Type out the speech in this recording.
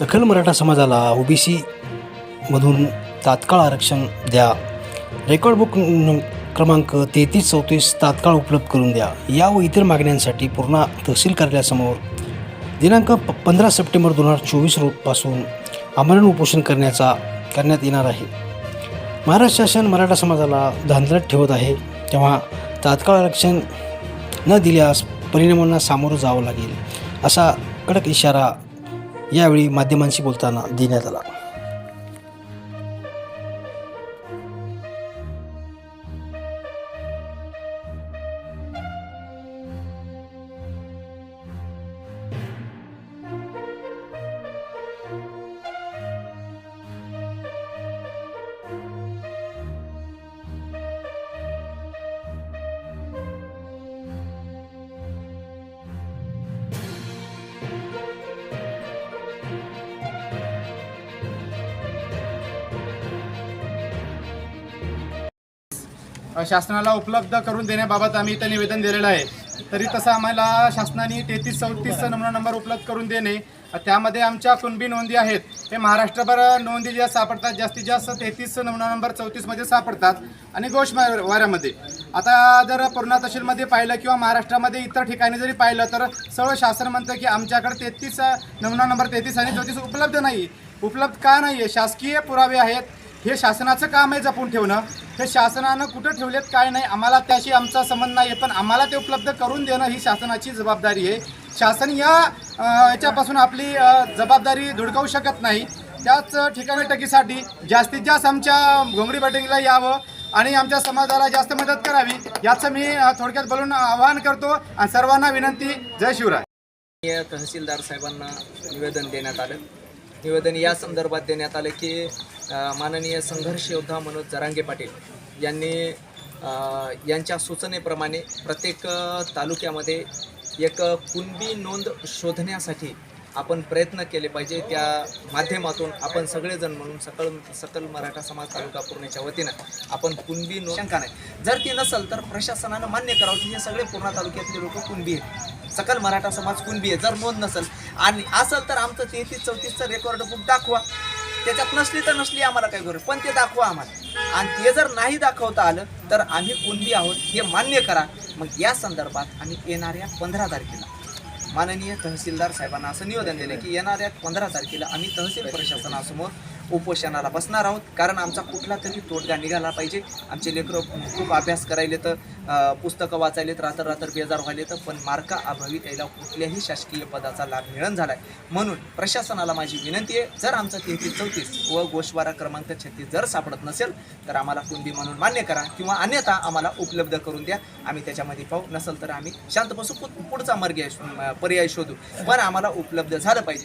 सखल मराठा समाजाला ओबीसी मधून तात्काळ आरक्षण द्या. रेकॉर्ड बुक न- क्रमांक तेहतीस चौतीस तात्काळ उपलब्ध करून द्या. या व इतर मागण्यांसाठी पूर्णा तहसील कार्यालयासमोर दिनांक प पंधरा सप्टेंबर दोन हजार चोवीस रोजपासून आमरण उपोषण करण्याचा करण्यात येणार आहे. महाराष्ट्र शासन मराठा समाजाला धांदलत ठेवत आहे. तेव्हा तात्काळ आरक्षण न दिल्यास परिणामांना सामोरं जावं लागेल असा कडक इशारा यावेळी माध्यमांशी बोलताना देण्यात आला. शासनाला उपलब्ध करून देण्याबाबत आम्ही इथं निवेदन दिलेलं आहे. तरी तसं आम्हाला शासनाने तेहतीस चौतीस नमुना नंबर उपलब्ध करून देणे त्यामध्ये आमच्या कुणबी नोंदी आहेत. हे महाराष्ट्रभर नोंदी ज्या सापडतात जास्तीत जास्त तेहतीस नमुना नंबर चौतीसमध्ये सापडतात आणि गोष वाऱ्यामध्ये आता जर पूर्णा तहसीलमध्ये पाहिलं किंवा महाराष्ट्रामध्ये इतर ठिकाणी जरी पाहिलं तर सर्व शासन म्हणतं की आमच्याकडे तेहतीस नमुना नंबर तेहतीस आणि चौतीस उपलब्ध नाही. उपलब्ध का नाही आहे शासकीय पुरावे आहेत. हे शासनाचं काम आहे जपून ठेवणं. हे शासनानं कुठं ठेवलेत काय नाही आम्हाला त्याशी आमचा संबंध नाही आहे पण आम्हाला ते उपलब्ध करून देणं ही शासनाची जबाबदारी आहे. शासन या याच्यापासून आपली जबाबदारी धुडकावू शकत नाही. त्याच ठिकाणी टकीसाठी जास्तीत जास्त आमच्या घोंगडी बैठकीला यावं आणि आमच्या समाजाला जास्त मदत करावी याचं मी थोडक्यात बोलून आवाहन करतो आणि सर्वांना विनंती जय शिवराय. तहसीलदार साहेबांना निवेदन देण्यात आलं. निवेदन या संदर्भात देण्यात आलं की माननीय संघर्ष योद्धा मनोज जरांगे पाटील यांनी यांच्या सूचनेप्रमाणे प्रत्येक तालुक्यामध्ये एक कुणबी नोंद शोधण्यासाठी आपण प्रयत्न केले पाहिजे. त्या माध्यमातून आपण सगळेजण म्हणून सकल सकल मराठा समाज तालुका पूर्णेच्या वतीनं आपण कुणबी नोंद शंका नाही जर ती नसेल तर प्रशासनानं मान्य करावं की हे सगळे पूर्णा तालुक्यातले लोक कुणबी आहेत. सकल मराठा समाज कुणबी आहे. जर नोंद नसेल आणि असेल तर आमचं तेहतीस चौतीसचं रेकॉर्ड बुक दाखवा. त्याच्यात नसली तर नसली आम्हाला काही गरज पण ते दाखवा आम्हाला. आणि ते जर नाही दाखवता आलं तर आम्ही कुणबी आहोत हे मान्य करा. मग या संदर्भात आम्ही येणाऱ्या पंधरा तारखेला माननीय तहसीलदार साहेबांना असं निवेदन दिलं की येणाऱ्या पंधरा तारखेला आम्ही तहसील प्रशासनासमोर उपोषणाला बसणार आहोत. कारण आमचा कुठला तरी तोडगा निघाला पाहिजे. आमचे लेकरं खूप अभ्यास करायले तर पुस्तकं वाचायलेत रात्र रात्र बेजार व्हायले तर पण मार्का अभावी त्याला कुठल्याही शासकीय पदाचा लाभ मिळून झाला आहे म्हणून प्रशासनाला माझी विनंती आहे जर आमचं तेहतीस चौतीस व गोशवारा क्रमांक छत्तीस जर सापडत नसेल तर आम्हाला कुंडी म्हणून मान्य करा किंवा अन्यथा आम्हाला उपलब्ध करून द्या. आम्ही त्याच्यामध्ये पाहू. नसेल तर आम्ही शांत बसू. पुढचा मार्ग पर्याय शोधू. पण आम्हाला उपलब्ध झालं पाहिजे.